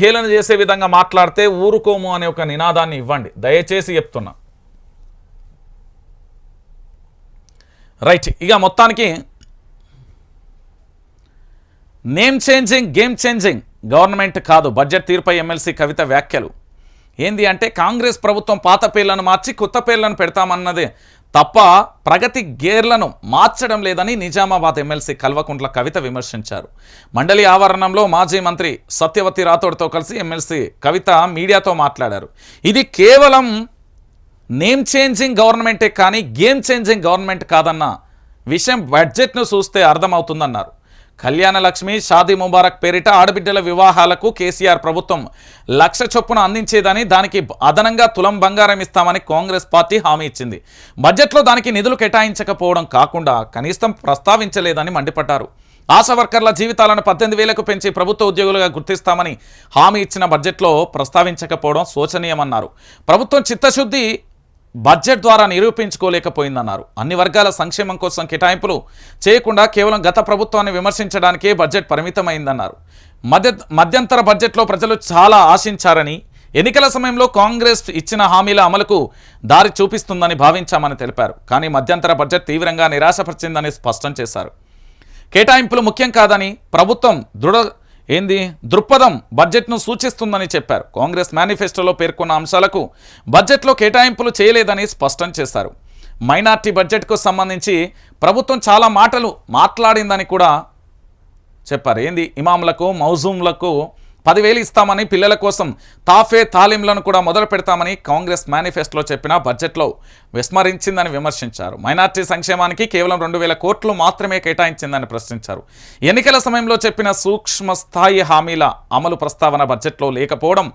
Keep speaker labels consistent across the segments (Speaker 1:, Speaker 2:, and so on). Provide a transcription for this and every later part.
Speaker 1: హేళన చేసే విధంగా మాట్లాడితే ఊరుకోము అనే ఒక నినాదాన్ని ఇవ్వండి. దయచేసి చెప్తున్నా. రైట్ ఇక మొత్తానికి name changing game changing government కాదు బడ్జెట్ తీరుపై ఎమ్మెల్సీ కవిత వ్యాఖ్యలు. ఏంది అంటే కాంగ్రెస్ ప్రభుత్వం పాత పేర్లను మార్చి కొత్త పేర్లను పెడతామన్నదే తప్ప ప్రగతి గేర్లను మార్చడం లేదని నిజామాబాద్ ఎమ్మెల్సీ కల్వకుంట్ల కవిత విమర్శించారు. మండలి ఆవరణంలో మాజీ మంత్రి సత్యవతి రాథోడ్తో కలిసి ఎమ్మెల్సీ కవిత మీడియాతో మాట్లాడారు. ఇది కేవలం నేమ్ చేంజింగ్ గవర్నమెంటే కానీ గేమ్ చేంజింగ్ గవర్నమెంట్ కాదన్న విషయం బడ్జెట్ను చూస్తే అర్థమవుతుందన్నారు. కళ్యాణ లక్ష్మి షాదీ ముబారక్ పేరిట ఆడబిడ్డల వివాహాలకు కేసీఆర్ ప్రభుత్వం లక్ష చొప్పున అందించేదని దానికి అదనంగా తులం బంగారం ఇస్తామని కాంగ్రెస్ పార్టీ హామీ ఇచ్చింది. బడ్జెట్లో దానికి నిధులు కేటాయించకపోవడం కాకుండా కనీసం ప్రస్తావించలేదని మండిపడ్డారు. ఆశా వర్కర్ల జీవితాలను పద్దెనిమిది వేలకు పెంచి ప్రభుత్వ ఉద్యోగులుగా గుర్తిస్తామని హామీ ఇచ్చిన బడ్జెట్లో ప్రస్తావించకపోవడం శోచనీయమన్నారు. ప్రభుత్వం చిత్తశుద్ధి బడ్జెట్ ద్వారా నిరూపించుకోలేకపోయిందన్నారు. అన్ని వర్గాల సంక్షేమం కోసం కేటాయింపులు చేయకుండా కేవలం గత ప్రభుత్వాన్ని విమర్శించడానికే బడ్జెట్ పరిమితమైందన్నారు. మధ్య మధ్యంతర బడ్జెట్లో ప్రజలు చాలా ఆశించారని ఎన్నికల సమయంలో కాంగ్రెస్ ఇచ్చిన హామీల అమలుకు దారి చూపిస్తుందని భావించామని తెలిపారు. కానీ మధ్యంతర బడ్జెట్ తీవ్రంగా నిరాశపరిచిందని స్పష్టం చేశారు. కేటాయింపులు ముఖ్యం కాదని ప్రభుత్వం దృఢ ఏంది? దృక్పథం బడ్జెట్ను సూచిస్తుందని చెప్పారు. కాంగ్రెస్ మేనిఫెస్టోలో పేర్కొన్న అంశాలకు బడ్జెట్లో కేటాయింపులు చేయలేదని స్పష్టం చేశారు. మైనార్టీ బడ్జెట్కు సంబంధించి ప్రభుత్వం చాలా మాటలు మాట్లాడిందని కూడా చెప్పారు. ఏంది? ఇమాములకు మౌజూంలకు పదివేలు ఇస్తామని పిల్లల కోసం తాఫే తాలీంలను కూడా మొదలు పెడతామని కాంగ్రెస్ మేనిఫెస్టోలో చెప్పిన బడ్జెట్లో విస్మరించిందని విమర్శించారు. మైనార్టీ సంక్షేమానికి కేవలం రెండు వేల కోట్లు మాత్రమే కేటాయించిందని ప్రశ్నించారు. ఎన్నికల సమయంలో చెప్పిన సూక్ష్మ స్థాయి హామీల అమలు ప్రస్తావన బడ్జెట్లో లేకపోవడం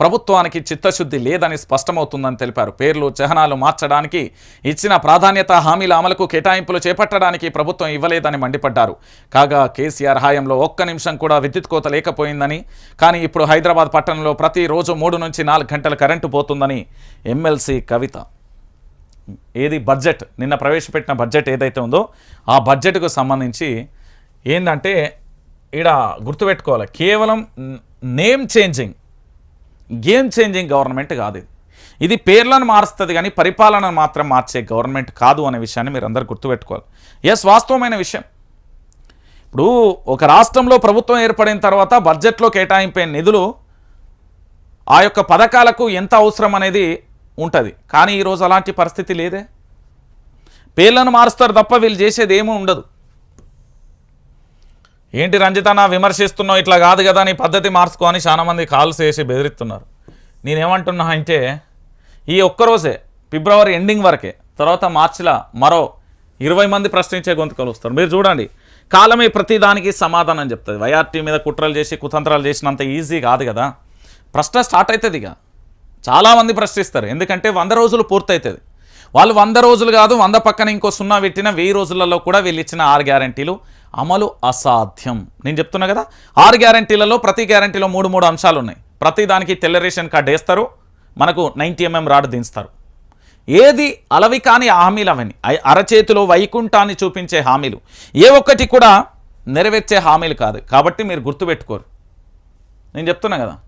Speaker 1: ప్రభుత్వానికి చిత్తశుద్ధి లేదని స్పష్టమవుతుందని తెలిపారు. పేర్లు చిహ్నాలు మార్చడానికి ఇచ్చిన ప్రాధాన్యత హామీల అమలుకు కేటాయింపులు చేపట్టడానికి ప్రభుత్వం ఇవ్వలేదని మండిపడ్డారు. కాగా కేసీఆర్ హాయంలో ఒక్క నిమిషం కూడా విద్యుత్ కోత లేకపోయిందని కానీ ఇప్పుడు హైదరాబాద్ పట్టణంలో ప్రతిరోజు మూడు నుంచి నాలుగు గంటల కరెంటు పోతుందని ఎమ్మెల్సీ కవిత. ఏది బడ్జెట్? నిన్న ప్రవేశపెట్టిన బడ్జెట్ ఏదైతే ఉందో ఆ బడ్జెట్కు సంబంధించి ఏంటంటే ఈడ గుర్తుపెట్టుకోవాలి కేవలం name changing game changing government కాదు ఇది. ఇది పేర్లను మారుస్తుంది కానీ పరిపాలనను మాత్రం మార్చే గవర్నమెంట్ కాదు అనే విషయాన్ని మీరు అందరు గుర్తుపెట్టుకోవాలి. ఎస్ వాస్తవమైన విషయం. ఇప్పుడు ఒక రాష్ట్రంలో ప్రభుత్వం ఏర్పడిన తర్వాత బడ్జెట్లో కేటాయింపే నిధులు ఆ యొక్క పథకాలకు ఎంత అవసరం అనేది ఉంటుంది. కానీ ఈరోజు అలాంటి పరిస్థితి లేదే. పేర్లను మారుస్తారు తప్ప వీళ్ళు చేసేది ఏమీ ఉండదు. ఏంటి రంజిత నా విమర్శిస్తున్నావు ఇట్లా కాదు కదా నీ పద్ధతి మార్చుకో అని చాలామంది కాల్స్ చేసి బెదిరిస్తున్నారు. నేనేమంటున్నా అంటే ఈ ఒక్కరోజే ఫిబ్రవరి ఎండింగ్ వరకే తర్వాత మార్చిలో మరో ఇరవై మంది ప్రశ్నించే గొంతుకలు వస్తారు. మీరు చూడండి కాలమే ప్రతిదానికి సమాధానం చెప్తుంది. వైఆర్టీ మీద కుట్రలు చేసి కుతంత్రాలు చేసినంత ఈజీ కాదు కదా. ప్రశ్న స్టార్ట్ అవుతుంది ఇక. చాలామంది ప్రశ్నిస్తారు. ఎందుకంటే వంద రోజులు పూర్తవుతుంది వాళ్ళు వంద రోజులు కాదు వంద పక్కన ఇంకో సున్నా పెట్టిన వెయ్యి రోజులలో కూడా వీళ్ళు ఇచ్చిన ఆరు గ్యారంటీలు అమలు అసాధ్యం. నేను చెప్తున్నా కదా ఆరు గ్యారంటీలలో ప్రతి గ్యారంటీలో మూడు మూడు అంశాలు ఉన్నాయి ప్రతి దానికి తెల్ల రేషన్ కార్డు వేస్తారు. మనకు నైంటీ ఎంఎం రాడ్ దించుతారు. ఏది అలవి కాని హామీలవని. అరచేతిలో వైకుంఠాన్ని చూపించే హామీలు. ఏ ఒక్కటి కూడా నెరవేర్చే హామీలు కాదు. కాబట్టి మీరు గుర్తుపెట్టుకోరు. నేను చెప్తున్నా కదా.